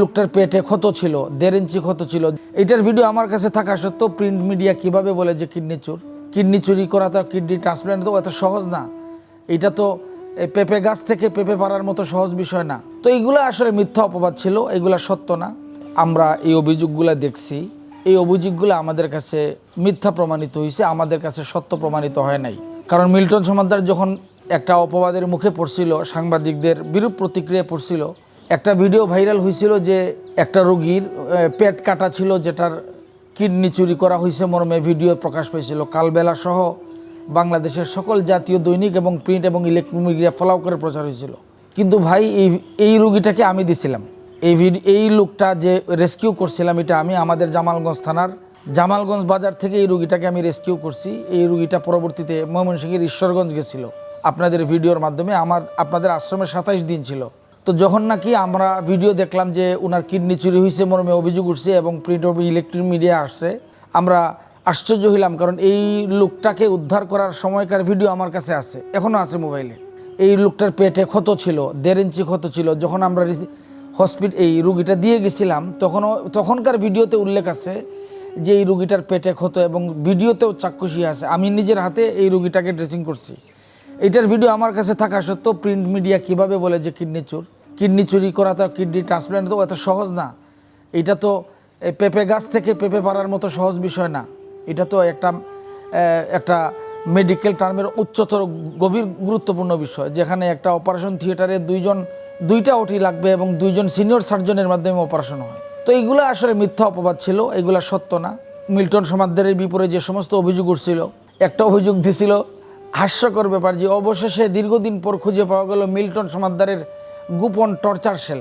লোকটার পেটে ক্ষত ছিল, দেড় ইঞ্চি ক্ষত ছিল। এটার ভিডিও আমার কাছে থাকা সত্ত্বেও প্রিন্ট মিডিয়া কীভাবে বলে যে কিডনি চোর? কিডনি চুরি করা তো কিডনি ট্রান্সপ্লান্ট তো এত সহজ না। এটা তো পেঁপে গাছ থেকে পেঁপে পাড়ার মতো সহজ বিষয় না। তো এইগুলো আসলে মিথ্যা অপবাদ ছিল, এগুলা সত্য না। আমরা এই অভিযোগগুলো দেখছি। এই অভিযোগগুলো আমাদের কাছে মিথ্যা প্রমাণিত হয়েছে আমাদের কাছে সত্য প্রমাণিত হয় নাই। কারণ মিল্টন সমাদ্দার যখন একটা অপবাদের মুখে পড়ছিল, সাংবাদিকদের বিরূপ প্রতিক্রিয়া পড়ছিল একটা ভিডিও ভাইরাল হয়েছিল যে একটা রোগীর পেট কাটা ছিল যেটার কিডনি চুরি করা হয়েছে মর্মে ভিডিও প্রকাশ পেয়েছিল। কালবেলা সহ বাংলাদেশের সকল জাতীয় দৈনিক এবং প্রিন্ট এবং ইলেকট্রনিক মিডিয়া ফলাও করে প্রচার হয়েছিল। কিন্তু ভাই, এই এই রুগীটাকে আমি দিছিলাম। এই এই লোকটা যে রেস্কিউ করছিলাম এটা আমি আমাদের জামালগঞ্জ থানার, জামালগঞ্জ বাজার থেকে এই রুগীটাকে আমি রেস্কিউ করছি। এই রুগীটা পরবর্তীতে ময়মনসিংহের ঈশ্বরগঞ্জ গেছিল। আপনাদের ভিডিওর মাধ্যমে আমার, আপনাদের আশ্রমে সাতাইশ দিন ছিল। তো যখন নাকি আমরা ভিডিও দেখলাম যে ওনার কিডনি চুরি হয়েছে মর্মে অভিযোগ উঠছে এবং প্রিন্ট অফ ইলেকট্রিক মিডিয়া আসছে, আমরা আশ্চর্য হইলাম কারণ এই লোকটাকে উদ্ধার করার সময়কার ভিডিও আমার কাছে আছে এখনও আছে মোবাইলে এই লোকটার পেটে ক্ষত ছিল, দেড় ইঞ্চি ক্ষত ছিল। যখন আমরা হসপিটাল এই রুগীটা দিয়ে গেছিলাম, তখনও তখনকার ভিডিওতে উল্লেখ আছে যে এই রুগীটার পেটে ক্ষত এবং ভিডিওতেও চাক্ষুষী আছে। আমি নিজের হাতে এই রুগীটাকে ড্রেসিং করছি। এটার ভিডিও আমার কাছে থাকা সত্ত্বেও প্রিন্ট মিডিয়া কীভাবে বলে যে কিডনি চোর? কিডনি চুরি করা তো কিডনি ট্রান্সপ্লান্ট তো এত সহজ না। এটা তো পেঁপে গাছ থেকে পেঁপে পাড়ার মতো সহজ বিষয় না। এটা তো একটা একটা মেডিকেল টার্মের উচ্চতর গভীর গুরুত্বপূর্ণ বিষয়, যেখানে একটা অপারেশন থিয়েটারে দুইজন, দুইটা ওটি লাগবে এবং দুইজন সিনিয়র সার্জনের মাধ্যমে অপারেশন হয়। তো এইগুলো আসলে মিথ্যা অপবাদ ছিল এগুলো সত্য না। মিল্টন সমাদ্দারের বিপরীতে যে সমস্ত অভিযোগ উঠছিল, একটা অভিযোগ দিছিল, হাস্যকর ব্যাপার যে অবশেষে দীর্ঘদিন পর খুঁজে পাওয়া গেল মিল্টন সমাদ্দারের গোপন টর্চার সেল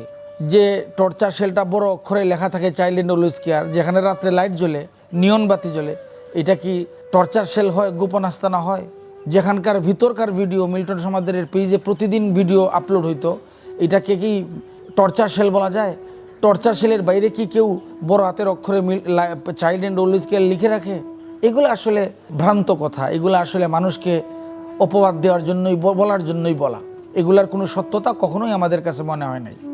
যে টর্চার সেলটা বড় অক্ষরে লেখা থাকে চাইল্ড অলুইস কেয়ার, যেখানে রাত্রে লাইট জ্বলে, নিয়ন বাতি জ্বলে। এটা কি টর্চার সেল হয়, গোপন আস্তানা হয়? যেখানকার ভিতরকার ভিডিও, মিল্টন সমাদ্দারের পেজে প্রতিদিন ভিডিও আপলোড হইতো। এটাকে কি টর্চার সেল বলা যায়? টর্চার সেলের বাইরে কি কেউ বড় হাতের অক্ষরে চাইল্ড অ্যান্ড ওল্ড স্কেল লিখে রাখে? এগুলো আসলে ভ্রান্ত কথা। এগুলো আসলে মানুষকে অপবাদ দেওয়ার জন্যই বলার জন্যই বলা। এগুলার কোনো সত্যতা কখনোই আমাদের কাছে মনে হয় নাই।